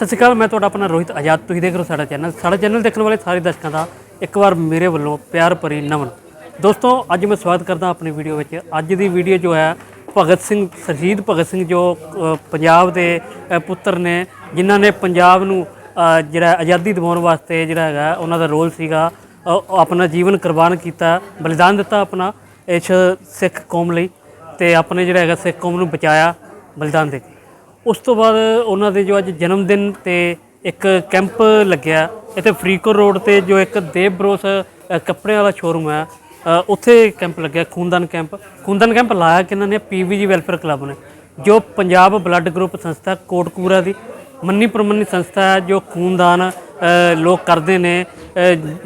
ਸਤਿ ਸ਼੍ਰੀ ਅਕਾਲ, ਮੈਂ ਤੁਹਾਡਾ ਆਪਣਾ ਰੋਹਿਤ ਆਜ਼ਾਦ। ਤੁਸੀਂ ਦੇਖ ਰਹੇ ਹੋ ਸਾਡਾ ਚੈਨਲ। ਸਾਡਾ ਚੈਨਲ ਦੇਖਣ ਵਾਲੇ ਸਾਰੇ ਦਰਸ਼ਕਾਂ ਦਾ ਇੱਕ ਵਾਰ ਮੇਰੇ ਵੱਲੋਂ ਪਿਆਰ ਭਰੀ ਨਮਨ। ਦੋਸਤੋ, ਅੱਜ ਮੈਂ ਸਵਾਗਤ ਕਰਦਾ ਆਪਣੀ ਵੀਡੀਓ ਵਿੱਚ। ਅੱਜ ਦੀ ਵੀਡੀਓ ਜੋ ਹੈ, ਭਗਤ ਸਿੰਘ ਸ਼ਹੀਦ ਭਗਤ ਸਿੰਘ ਜੋ ਪੰਜਾਬ ਦੇ ਪੁੱਤਰ ਨੇ, ਜਿਨ੍ਹਾਂ ਨੇ ਪੰਜਾਬ ਨੂੰ ਜਿਹੜਾ ਆਜ਼ਾਦੀ ਦਿਵਾਉਣ ਵਾਸਤੇ ਜਿਹੜਾ ਹੈਗਾ, ਉਹਨਾਂ ਦਾ ਰੋਲ ਸੀਗਾ ਆਪਣਾ ਜੀਵਨ ਕੁਰਬਾਨ ਕੀਤਾ, ਬਲੀਦਾਨ ਦਿੱਤਾ ਆਪਣਾ ਇਸ ਸਿੱਖ ਕੌਮ ਲਈ ਤੇ ਆਪਣੇ ਜਿਹੜਾ ਹੈਗਾ ਸਿੱਖ ਕੌਮ ਨੂੰ ਬਚਾਇਆ, ਬਲੀਦਾਨ ਦੇ ਕੇ। ਉਸ ਤੋਂ ਬਾਅਦ ਉਹਨਾਂ ਦੇ ਜੋ ਅੱਜ ਜਨਮ ਦਿਨ ਤੇ ਇੱਕ ਕੈਂਪ ਲੱਗਿਆ, ਇੱਥੇ ਫਰੀਕੋ ਰੋਡ ਤੇ ਜੋ ਇੱਕ ਦੇਵ ਬਰੋਸ ਕੱਪੜਿਆਂ ਵਾਲਾ ਸ਼ੋਰੂਮ ਹੈ ਉੱਥੇ ਕੈਂਪ ਲੱਗਿਆ, ਖੂਨਦਾਨ ਕੈਂਪ। ਖੂਨਦਾਨ ਕੈਂਪ ਲਾਇਆ ਕਿਹਨਾਂ ਨੇ ਪੀਵੀਜੀ ਵੈਲਫੇਅਰ ਕਲੱਬ ਨੇ, ਜੋ ਪੰਜਾਬ ਬਲੱਡ ਗਰੁੱਪ ਸੰਸਥਾ ਕੋਟਕੂਰਾ ਦੀ ਮੰਨੀ ਪ੍ਰਮੰਨੀ ਸੰਸਥਾ ਹੈ, ਜੋ ਖੂਨਦਾਨ ਲੋਕ ਕਰਦੇ ਨੇ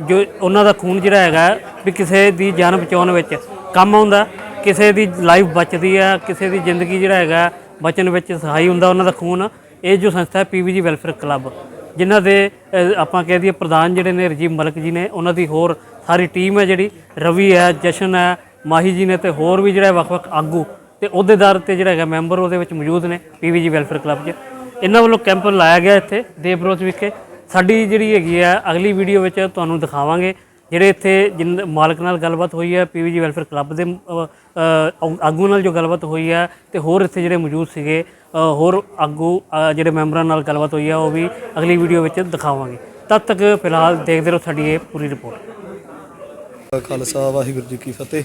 ਜੋ ਉਹਨਾਂ ਦਾ ਖੂਨ ਜਿਹੜਾ ਹੈਗਾ ਵੀ ਕਿਸੇ ਦੀ ਜਾਨ ਬਚਾਉਣ ਵਿੱਚ ਕੰਮ ਆਉਂਦਾ, ਕਿਸੇ ਦੀ ਲਾਈਫ ਬਚਦੀ ਹੈ ਕਿਸੇ ਦੀ ਜ਼ਿੰਦਗੀ ਜਿਹੜਾ ਹੈਗਾ ਬਚਣ ਵਿੱਚ ਸਹਾਈ ਹੁੰਦਾ ਉਹਨਾਂ ਦਾ ਖੂਨ, ਇਹ ਜੋ ਸੰਸਥਾ ਹੈ ਪੀਵੀਜੀ ਵੈਲਫੇਅਰ ਕਲੱਬ, ਜਿਨ੍ਹਾਂ ਦੇ ਆਪਾਂ ਕਹਿ ਦਈਏ ਪ੍ਰਧਾਨ ਜਿਹੜੇ ਨੇ ਰਜੀਵ ਮਲਕ ਜੀ ਨੇ, ਉਹਨਾਂ ਦੀ ਹੋਰ ਸਾਰੀ ਟੀਮ ਹੈ ਜਿਹੜੀ, ਰਵੀ ਹੈ, ਜਸ਼ਨ ਹੈ, ਮਾਹੀ ਜੀ ਨੇ ਤੇ ਹੋਰ ਵੀ ਜਿਹੜਾ ਵੱਖ-ਵੱਖ ਆਗੂ ਤੇ ਅਹੁਦੇਦਾਰ ਤੇ ਜਿਹੜਾ ਹੈਗਾ ਮੈਂਬਰ ਉਹਦੇ ਵਿੱਚ ਮੌਜੂਦ ਨੇ ਪੀਵੀਜੀ ਵੈਲਫੇਅਰ ਕਲੱਬ 'ਚ। ਇਹਨਾਂ ਵੱਲੋਂ ਕੈਂਪ ਲਾਇਆ ਗਿਆ ਇੱਥੇ ਦੇਵਬਰੋਜ ਵਿਖੇ। ਸਾਡੀ ਜਿਹੜੀ ਹੈਗੀ ਆ ਅਗਲੀ ਵੀਡੀਓ ਵਿੱਚ ਤੁਹਾਨੂੰ ਦਿਖਾਵਾਂਗੇ। ਜਿਹੜੇ ਇੱਥੇ ਜਿਨ ਮਾਲਕ ਨਾਲ ਗੱਲਬਾਤ ਹੋਈ ਹੈ ਪੀਵੀਜੀ ਵੈਲਫੇਅਰ ਕਲੱਬ ਦੇ ਅ, ਆਗੂ ਨਾਲ ਜੋ ਗੱਲਬਾਤ ਹੋਈ ਹੈ ਤੇ ਹੋਰ ਇੱਥੇ ਜਿਹੜੇ ਮੌਜੂਦ ਸੀਗੇ ਹੋਰ ਆਗੂ ਜਿਹੜੇ ਮੈਂਬਰਾਂ ਨਾਲ ਗੱਲਬਾਤ ਹੋਈ ਹੈ ਉਹ ਵੀ ਅਗਲੀ ਵੀਡੀਓ ਵਿੱਚ ਦਿਖਾਵਾਂਗੇ। ਤਦ ਤੱਕ ਫਿਲਹਾਲ ਦੇਖਦੇ ਰਹੋ ਸਾਡੀ ਇਹ ਪੂਰੀ ਰਿਪੋਰਟ। ਖਾਲਸਾ ਵਾਹਿਗੁਰੂ ਜੀ ਕੀ ਫਤਿਹ।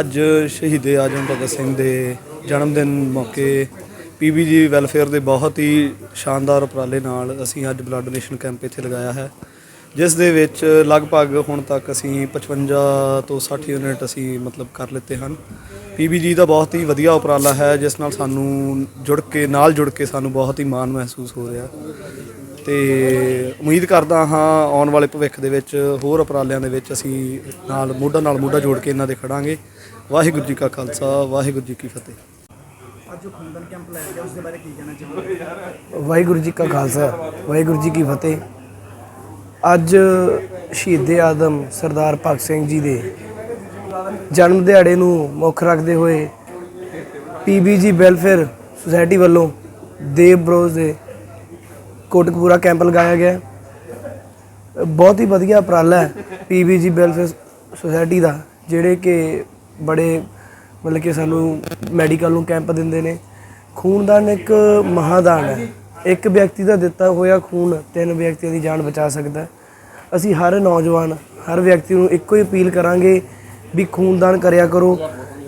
ਅੱਜ ਸ਼ਹੀਦੇ ਆਜਮ ਭਗਤ ਸਿੰਘ ਦੇ ਜਨਮ ਦਿਨ ਮੌਕੇ ਪੀਬੀਜੀ ਵੈਲਫੇਅਰ ਦੇ ਬਹੁਤ ਹੀ ਸ਼ਾਨਦਾਰ ਉਪਰਾਲੇ ਨਾਲ ਅਸੀਂ ਅੱਜ ਬਲੱਡ ਡੋਨੇਸ਼ਨ ਕੈਂਪ ਇੱਥੇ ਲਗਾਇਆ ਹੈ। ਜਿਸ ਦੇ ਵਿੱਚ ਲਗਭਗ ਹੁਣ ਤੱਕ ਅਸੀਂ 55 ਤੋਂ 60 ਯੂਨਿਟ ਅਸੀਂ ਮਤਲਬ ਕਰ ਲਿੱਤੇ ਹਨ। ਪੀਬੀਜੀ ਦਾ ਬਹੁਤ ਹੀ ਵਧੀਆ ਉਪਰਾਲਾ ਹੈ ਜਿਸ ਨਾਲ ਸਾਨੂੰ ਜੁੜ ਕੇ ਨਾਲ ਜੁੜ ਕੇ ਸਾਨੂੰ ਬਹੁਤ ਹੀ ਮਾਣ ਮਹਿਸੂਸ ਹੋ ਰਿਹਾ। ਤੇ ਉਮੀਦ ਕਰਦਾ ਹਾਂ ਆਉਣ ਵਾਲੇ ਭਵਿੱਖ ਦੇ ਵਿੱਚ ਹੋਰ ਉਪਰਾਲਿਆਂ ਦੇ ਵਿੱਚ ਅਸੀਂ ਨਾਲ ਮੋਢਾ ਨਾਲ ਮੋਢਾ ਜੋੜ ਕੇ ਇਹਨਾਂ ਦੇ ਖੜਾਂਗੇ। ਵਾਹਿਗੁਰੂ ਜੀ ਕਾ ਖਾਲਸਾ ਵਾਹਿਗੁਰੂ ਜੀ ਕੀ ਫਤਿਹ। ਵਾਹਿਗੁਰੂ ਜੀ ਕਾ ਖਾਲਸਾ ਵਾਹਿਗੁਰੂ ਜੀ ਕੀ ਫਤਿਹ। ਅੱਜ ਸ਼ਹੀਦੇ ਆਦਮ ਸਰਦਾਰ ਭਗਤ ਸਿੰਘ ਜੀ ਦੇ ਜਨਮ ਦਿਹਾੜੇ ਨੂੰ ਮੁੱਖ ਰੱਖਦੇ ਹੋਏ ਪੀਬੀਜੀ ਵੈਲਫੇਅਰ ਸੁਸਾਇਟੀ ਵੱਲੋਂ ਦੇਵ ਬਰੋਜ਼ ਦੇ ਕੋਟਕਪੂਰਾ ਕੈਂਪ ਲਗਾਇਆ ਗਿਆ। ਬਹੁਤ ਹੀ ਵਧੀਆ ਉਪਰਾਲਾ ਹੈ ਪੀਬੀਜੀ ਵੈਲਫੇਅਰ ਸੁਸਾਇਟੀ ਦਾ, ਜਿਹੜੇ ਕਿ ਬੜੇ ਮਤਲਬ ਕਿ ਸਾਨੂੰ ਮੈਡੀਕਲ ਨੂੰ ਕੈਂਪ ਦਿੰਦੇ ਨੇ। ਖੂਨਦਾਨ ਇੱਕ ਮਹਾਦਾਨ ਹੈ। ਇੱਕ ਵਿਅਕਤੀ ਦਾ ਦਿੱਤਾ ਹੋਇਆ ਖੂਨ ਤਿੰਨ ਵਿਅਕਤੀਆਂ ਦੀ ਜਾਨ ਬਚਾ ਸਕਦਾ ਹੈ। ਅਸੀਂ ਹਰ ਨੌਜਵਾਨ ਹਰ ਵਿਅਕਤੀ ਨੂੰ ਇੱਕੋ ਹੀ ਅਪੀਲ ਕਰਾਂਗੇ ਵੀ ਖੂਨਦਾਨ ਕਰਿਆ ਕਰੋ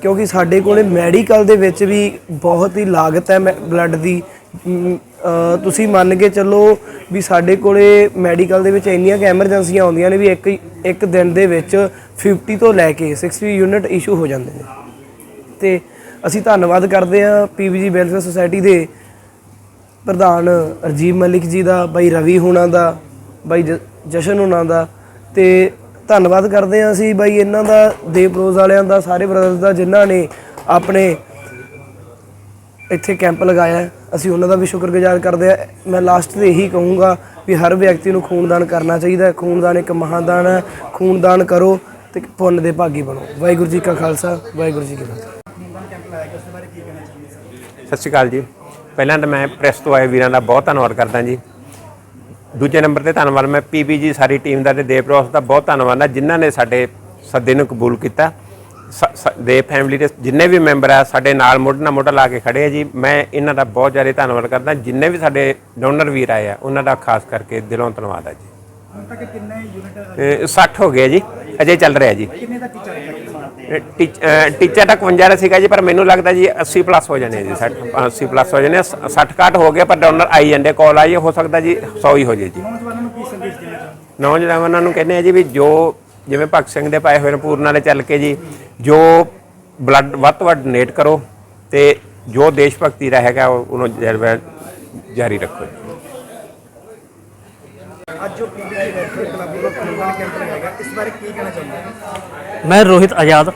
ਕਿਉਂਕਿ ਸਾਡੇ ਕੋਲੇ ਮੈਡੀਕਲ ਦੇ ਵਿੱਚ ਵੀ ਬਹੁਤ ਹੀ ਲਾਗਤ ਹੈ ਬਲੱਡ ਦੀ ਅਮ, ਅ, ਤੁਸੀਂ ਮੰਨ ਕੇ ਚੱਲੋ ਵੀ ਸਾਡੇ ਕੋਲੇ ਮੈਡੀਕਲ ਦੇ ਵਿੱਚ ਇੰਨੀਆਂ ਕਿ ਐਮਰਜੈਂਸੀਆਂ ਆਉਂਦੀਆਂ ਨੇ ਵੀ ਇੱਕ ਇੱਕ ਦਿਨ ਦੇ ਵਿੱਚ 50 ਤੋਂ ਲੈ ਕੇ 60 ਯੂਨਿਟ ਇਸ਼ੂ ਹੋ ਜਾਂਦੇ ਨੇ ਤੇ ਅਸੀਂ ਧੰਨਵਾਦ ਕਰਦੇ ਹਾਂ ਪੀਵੀਜੀ ਵੈਲਫੇਅਰ ਸੁਸਾਇਟੀ ਦੇ ਪ੍ਰਧਾਨ ਰਜੀਵ ਮਲਿਕ ਜੀ ਦਾ, ਬਾਈ ਰਵੀ ਹੁਣਾਂ ਦਾ, ਬਾਈ ਜ- ਜਸ਼ਨ ਹੁਣਾਂ ਦਾ। ਤੇ ਧੰਨਵਾਦ ਕਰਦੇ ਹਾਂ ਅਸੀਂ ਬਾਈ ਇਹਨਾਂ ਦਾ ਦੇਵਪ੍ਰੋਜ਼ ਵਾਲਿਆਂ ਦਾ, ਸਾਰੇ ਬ੍ਰਦਰਸ ਦਾ, ਜਿਨ੍ਹਾਂ ਨੇ ਆਪਣੇ ਇੱਥੇ ਕੈਂਪ ਲਗਾਇਆ ਅਸੀਂ ਉਹਨਾਂ ਦਾ ਵੀ ਸ਼ੁਕਰਗੁਜ਼ਾਰ ਕਰਦੇ ਹਾਂ। ਮੈਂ ਲਾਸਟ ਤੇ ਇਹੀ ਕਹੂੰਗਾ ਵੀ ਹਰ ਵਿਅਕਤੀ ਨੂੰ ਖੂਨਦਾਨ ਕਰਨਾ ਚਾਹੀਦਾ ਹੈ। ਖੂਨਦਾਨ ਇੱਕ ਮਹਾਦਾਨ ਹੈ। ਖੂਨਦਾਨ ਕਰੋ ਤੇ ਪੁੰਨ ਦੇ ਭਾਗੀ ਬਣੋ। ਵਾਹਿਗੁਰੂ ਜੀ ਕਾ ਖਾਲਸਾ, ਵਾਹਿਗੁਰੂ ਜੀ ਕੀ ਫਤਿਹ। ਸਤਿ ਸ਼੍ਰੀ ਅਕਾਲ ਜੀ। ਪਹਿਲਾਂ ਤਾਂ ਮੈਂ ਪ੍ਰੈਸ ਤੋਂ ਆਏ ਵੀਰਾਂ ਦਾ ਬਹੁਤ ਧੰਨਵਾਦ ਕਰਦਾ ਜੀ। ਦੂਜੇ ਨੰਬਰ ਤੇ ਧੰਨਵਾਦ ਮੈਂ ਪੀਬੀਜੀ ਸਾਰੀ ਟੀਮ ਦਾ ਤੇ ਦੇਵਪ੍ਰੋਸ ਦਾ ਬਹੁਤ ਧੰਨਵਾਦ ਹੈ ਜਿਨ੍ਹਾਂ ਨੇ ਸਾਡੇ ਸੱਦੇ ਨੂੰ ਕਬੂਲ ਕੀਤਾ। ਦੇਵ ਫੈਮਿਲੀ ਦੇ ਜਿੰਨੇ ਵੀ ਮੈਂਬਰ ਆ ਸਾਡੇ ਨਾਲ ਮੋਢੇ ਨਾਲ ਮੋਢਾ ਲਾ ਕੇ ਖੜੇ ਆ ਜੀ। ਮੈਂ ਇਹਨਾਂ ਦਾ ਬਹੁਤ ਜ਼ਿਆਦਾ ਧੰਨਵਾਦ ਕਰਦਾ ਜਿੰਨੇ ਵੀ ਸਾਡੇ ਡੋਨਰ ਵੀਰ ਆਏ ਆ ਉਹਨਾਂ ਦਾ ਖਾਸ ਕਰਕੇ ਦਿਲੋਂ ਧੰਨਵਾਦ ਹੈ ਜੀ। ਹੁਣ ਤੱਕ ਕਿੰਨੇ ਯੂਨਿਟ 60 ਹੋ ਗਏ ਜੀ ਅਜੇ ਚੱਲ ਰਿਹਾ ਜੀ। ਕਿੰਨੇ ਦਾ ਟੀਚਰ ਟੀਚਰ ਤਾਂ 51 ਦਾ ਸੀਗਾ ਜੀ ਪਰ ਮੈਨੂੰ ਲੱਗਦਾ ਜੀ 80 ਪਲੱਸ ਹੋ ਜਾਣੇ ਜੀ 60 80 ਪਲੱਸ ਹੋ ਜਾਣੇ 60 ਘੱਟ ਹੋ ਗਿਆ ਪਰ ਡੋਨਰ ਆਈ ਜਾਂਦੇ ਕਾਲ ਆਈ ਹੈ, ਸਕਦਾ ਜੀ 100 ਹੀ ਹੋ ਜੇ ਜੀ। ਨੌਜਵਾਨਾਂ ਨੂੰ ਕਹਿੰਦੇ ਆ ਜੀ ਵੀ ਜੋ ਜਿਵੇਂ ਭਗਤ ਸਿੰਘ ਦੇ ਪਾਏ ਹੋਏ ਨੇ ਪੂਰਨਾ ਦੇ ਚੱਲ ਕੇ ਜੀ ਜੋ ਬਲੱਡ ਵੱਧ ਤੋਂ ਵੱਧ ਡੋਨੇਟ ਕਰੋ ਤੇ ਜੋ ਦੇਸ਼ ਭਗਤੀ ਦਾ ਹੈਗਾ ਉਹ- ਉਹਨੂੰ ਜਾਰੀ ਰੱਖੋ ਜੀ। ਅੱਜ ਜੋ ਪੀਬੀਜੀ ਵੈਲਫੇਅਰ ਕਲੱਬ ਵੱਲੋਂ ਖੂਨਦਾਨ ਕੈਂਪ ਲਗਾਏਗਾ ਇਸ ਬਾਰੇ ਕੀ ਕਹਿਣਾ ਚਾਹੁੰਦੇ ਹੋ? ਮੈਂ ਰੋਹਿਤ ਆਜ਼ਾਦ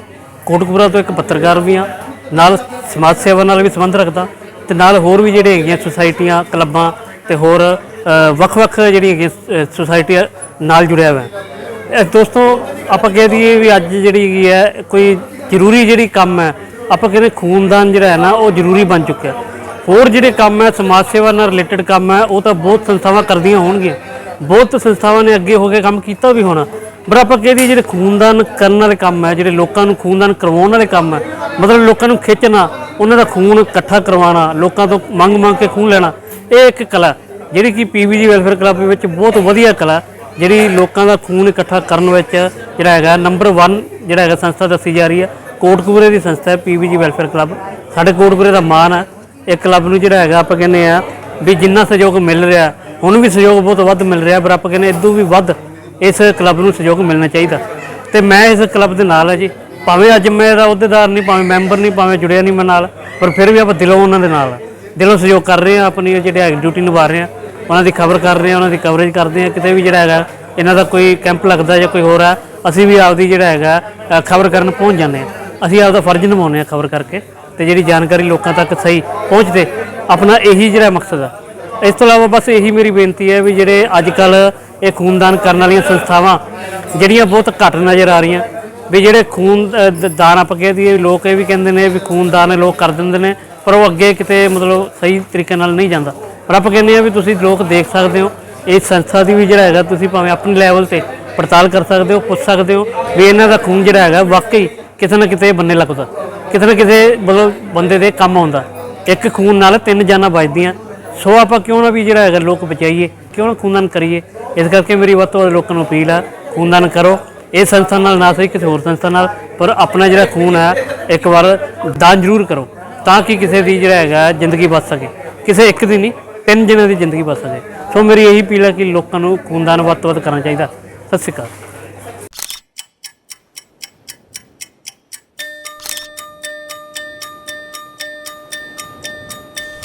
ਕੋਟਕਪੂਰਾ ਤੋਂ ਇੱਕ ਪੱਤਰਕਾਰ ਵੀ ਹਾਂ। ਨਾਲ ਸਮਾਜ ਸੇਵਾ ਨਾਲ ਵੀ ਸੰਬੰਧ ਰੱਖਦਾ। ਤੇ ਨਾਲ ਹੋਰ ਵੀ ਜਿਹੜੇ ਹੈਗੀਆਂ ਸੁਸਾਇਟੀਆਂ ਕਲੱਬਾਂ ਤੇ ਹੋਰ ਵੱਖ-ਵੱਖ ਜਿਹੜੀ ਹੈਗੀ ਅ, ਸੁਸਾਇਟੀਆਂ ਨਾਲ ਜੁੜਿਆ ਹੋਇਆ। ਇਹ ਦੋਸਤੋ ਆਪਾਂ ਕਹਿ ਦਈਏ ਵੀ ਅੱਜ ਜਿਹੜੀ ਹੈਗੀ ਹੈ ਕੋਈ ਜ਼ਰੂਰੀ ਜਿਹੜੀ ਕੰਮ ਹੈ ਆਪਾਂ ਕਹਿੰਦੇ ਖੂਨਦਾਨ ਜਿਹੜਾ ਹੈ ਨਾ ਉਹ ਜ਼ਰੂਰੀ ਬਣ ਚੁੱਕਿਆ। ਹੋਰ ਜਿਹੜੇ ਕੰਮ ਹੈ ਸਮਾਜ ਸੇਵਾ ਨਾਲ ਰਿਲੇਟਡ ਕੰਮ ਹੈ ਉਹ ਤਾਂ ਬਹੁਤ ਸੰਸਥਾਵਾਂ ਕਰਦੀਆਂ ਹੋਣਗੀਆਂ। ਬਹੁਤ ਸੰਸਥਾਵਾਂ ਨੇ ਅੱਗੇ ਹੋ ਕੇ ਕੰਮ ਕੀਤਾ ਵੀ ਹੋਣਾ। ਪਰ ਆਪਾਂ ਕਹਿੰਦੇ ਜਿਹੜੇ ਖੂਨਦਾਨ ਕਰਨ ਵਾਲੇ ਕੰਮ ਹੈ, ਜਿਹੜੇ ਲੋਕਾਂ ਨੂੰ ਖੂਨਦਾਨ ਕਰਵਾਉਣ ਵਾਲੇ ਕੰਮ ਹੈ, ਮਤਲਬ ਲੋਕਾਂ ਨੂੰ ਖਿੱਚਣਾ, ਉਹਨਾਂ ਦਾ ਖੂਨ ਇਕੱਠਾ ਕਰਵਾਉਣਾ, ਲੋਕਾਂ ਤੋਂ ਮੰਗ ਮੰਗ ਕੇ ਖੂਨ ਲੈਣਾ, ਇਹ ਇੱਕ ਕਲਾ ਜਿਹੜੀ ਕਿ ਪੀਵੀਜੀ ਵੈਲਫੇਅਰ ਕਲੱਬ ਵਿੱਚ ਬਹੁਤ ਵਧੀਆ ਕਲਾ ਜਿਹੜੀ ਲੋਕਾਂ ਦਾ ਖੂਨ ਇਕੱਠਾ ਕਰਨ ਵਿੱਚ ਜਿਹੜਾ ਹੈਗਾ ਨੰਬਰ 1 ਜਿਹੜਾ ਹੈਗਾ ਸੰਸਥਾ ਦੱਸੀ ਜਾ ਰਹੀ ਹੈ, ਕੋਟਕਪੂਰੇ ਦੀ ਸੰਸਥਾ ਹੈ ਪੀਵੀਜੀ ਵੈਲਫੇਅਰ ਕਲੱਬ। ਸਾਡੇ ਕੋਟਕਪੂਰੇ ਦਾ ਮਾਣ ਹੈ। ਇਹ ਕਲੱਬ ਨੂੰ ਜਿਹੜਾ ਹੈਗਾ ਆਪਾਂ ਕਹਿੰਦੇ ਆ ਵੀ ਜਿੰਨਾ ਸਹਿਯੋਗ ਮਿਲ ਰਿਹਾ ਹੁਣ ਵੀ ਸਹਿਯੋਗ ਬਹੁਤ ਵੱਧ ਮਿਲ ਰਿਹਾ, ਪਰ ਆਪਾਂ ਕਹਿੰਦੇ ਇਦੋਂ ਵੀ ਵੱਧ ਇਸ ਕਲੱਬ ਨੂੰ ਸਹਿਯੋਗ ਮਿਲਣਾ ਚਾਹੀਦਾ। ਤੇ ਮੈਂ ਇਸ ਕਲੱਬ ਦੇ ਨਾਲ ਹਾਂ ਜੀ। ਭਾਵੇਂ ਅੱਜ ਮੇਰਾ ਅਹੁਦੇਦਾਰ ਨਹੀਂ, ਭਾਵੇਂ ਮੈਂਬਰ ਨਹੀਂ, ਭਾਵੇਂ ਜੁੜਿਆ ਨਹੀਂ ਮੈਂ ਨਾਲ, ਪਰ ਫਿਰ ਵੀ ਆਪਾਂ ਦਿਲੋਂ ਉਹਨਾਂ ਦੇ ਨਾਲ ਦਿਲੋਂ ਸਹਿਯੋਗ ਕਰ ਰਹੇ ਹਾਂ ਆਪਣੀ ਜਿਹੜੇ ਹੈਗੀ ਡਿਊਟੀ ਨਿਭਾ ਰਹੇ ਹਾਂ। ਉਹਨਾਂ ਦੀ ਖਬਰ ਕਰ ਰਹੇ ਹਾਂ, ਉਹਨਾਂ ਦੀ ਕਵਰੇਜ ਕਰਦੇ ਹਾਂ। ਕਿਤੇ ਵੀ ਜਿਹੜਾ ਹੈਗਾ, ਇਹਨਾਂ ਦਾ ਕੋਈ ਕੈਂਪ ਲੱਗਦਾ ਜਾਂ ਕੋਈ ਹੋਰ ਆ ਅਸੀਂ ਵੀ ਆਪਦੀ ਜਿਹੜਾ ਹੈਗਾ ਖਬਰ ਕਰਨ ਪਹੁੰਚ ਜਾਂਦੇ ਹਾਂ। ਅਸੀਂ ਆਪਦਾ ਫਰਜ਼ ਨਿਭਾਉਂਦੇ ਹਾਂ ਖਬਰ ਕਰਕੇ। ਤੇ ਜਿਹੜੀ ਜਾਣਕਾਰੀ ਲੋਕਾਂ ਤੱਕ ਸਹੀ ਪਹੁੰਚਦੇ, ਆਪਣਾ ਇਹੀ ਜਿਹੜਾ ਮਕਸਦ ਆ। ਇਸ ਤੋਂ ਇਲਾਵਾ ਬਸ ਇਹੀ ਮੇਰੀ ਬੇਨਤੀ ਹੈ ਵੀ ਜਿਹੜੇ ਅੱਜ ਕੱਲ ਇਹ ਖੂਨਦਾਨ ਕਰਨ ਵਾਲੀਆਂ ਸੰਸਥਾਵਾਂ, ਜਿਹੜੀਆਂ ਬਹੁਤ ਘੱਟ ਨਜ਼ਰ ਆ ਰਹੀਆਂ, ਵੀ ਜਿਹੜੇ ਖੂਨ ਦਾਨ ਆਪਾਂ ਕਹਿ ਦਈਏ ਲੋਕ ਇਹ ਵੀ ਕਹਿੰਦੇ ਨੇ ਵੀ ਖੂਨਦਾਨ ਲੋਕ ਕਰ ਦਿੰਦੇ ਨੇ, ਪਰ ਉਹ ਅੱਗੇ ਕਿਤੇ ਮਤਲਬ ਸਹੀ ਤਰੀਕੇ ਨਾਲ ਨਹੀਂ ਜਾਂਦਾ। ਪਰ ਆਪਾਂ ਕਹਿੰਦੇ ਆ ਵੀ ਤੁਸੀਂ ਲੋਕ ਦੇਖ ਸਕਦੇ ਹੋ, ਇਸ ਸੰਸਥਾ ਦੀ ਵੀ ਜਿਹੜਾ ਹੈਗਾ, ਤੁਸੀਂ ਭਾਵੇਂ ਆਪਣੇ ਲੈਵਲ ਤੇ ਪੜਤਾਲ ਕਰ ਸਕਦੇ ਹੋ, ਪੁੱਛ ਸਕਦੇ ਹੋ, ਵੀ ਇਹਨਾਂ ਦਾ ਖੂਨ ਜਿਹੜਾ ਹੈਗਾ, ਵਾਕਈ ਕਿਤੇ ਨਾ ਕਿਤੇ ਬੰਨੇ ਲੱਗਦਾ। ਕਿਤੇ ਨਾ ਕਿਤੇ ਮਤਲਬ ਬੰਦੇ ਦੇ ਕੰਮ ਆਉਂਦਾ। ਇੱਕ ਖੂਨ ਨਾਲ ਤਿੰਨ ਜਾਨਾਂ ਬਚਦੀਆਂ ਸੋ ਆਪਾਂ ਕਿਉਂ ਨਾ ਵੀ ਜਿਹੜਾ ਹੈਗਾ ਲੋਕ ਬਚਾਈਏ, ਕਿਉਂ ਨਾ ਖੂਨਦਾਨ ਕਰੀਏ? ਇਸ ਕਰਕੇ ਮੇਰੀ ਵੱਧ ਤੋਂ ਵੱਧ ਲੋਕਾਂ ਨੂੰ ਅਪੀਲ ਹੈ ਖੂਨਦਾਨ ਕਰੋ। ਇਹ ਸੰਸਥਾ ਨਾਲ, ਨਾ ਸਹੀ ਕਿਸੇ ਹੋਰ ਸੰਸਥਾ ਨਾਲ, ਪਰ ਆਪਣਾ ਜਿਹੜਾ ਖੂਨ ਹੈ ਇੱਕ ਵਾਰ ਦਾਨ ਜ਼ਰੂਰ ਕਰੋ, ਤਾਂ ਕਿ ਕਿਸੇ ਦੀ ਜਿਹੜਾ ਹੈਗਾ ਜ਼ਿੰਦਗੀ ਬਚ ਸਕੇ। ਕਿਸੇ ਇੱਕ ਦੀ ਨਹੀਂ, ਤਿੰਨ ਜਣਿਆਂ ਦੀ ਜ਼ਿੰਦਗੀ ਬਚ ਸਕੇ। ਸੋ ਮੇਰੀ ਇਹੀ ਅਪੀਲ ਹੈ ਕਿ ਲੋਕਾਂ ਨੂੰ ਖੂਨਦਾਨ ਵੱਧ ਤੋਂ ਵੱਧ ਕਰਨਾ ਚਾਹੀਦਾ। ਸਤਿ ਸ਼੍ਰੀ ਅਕਾਲ।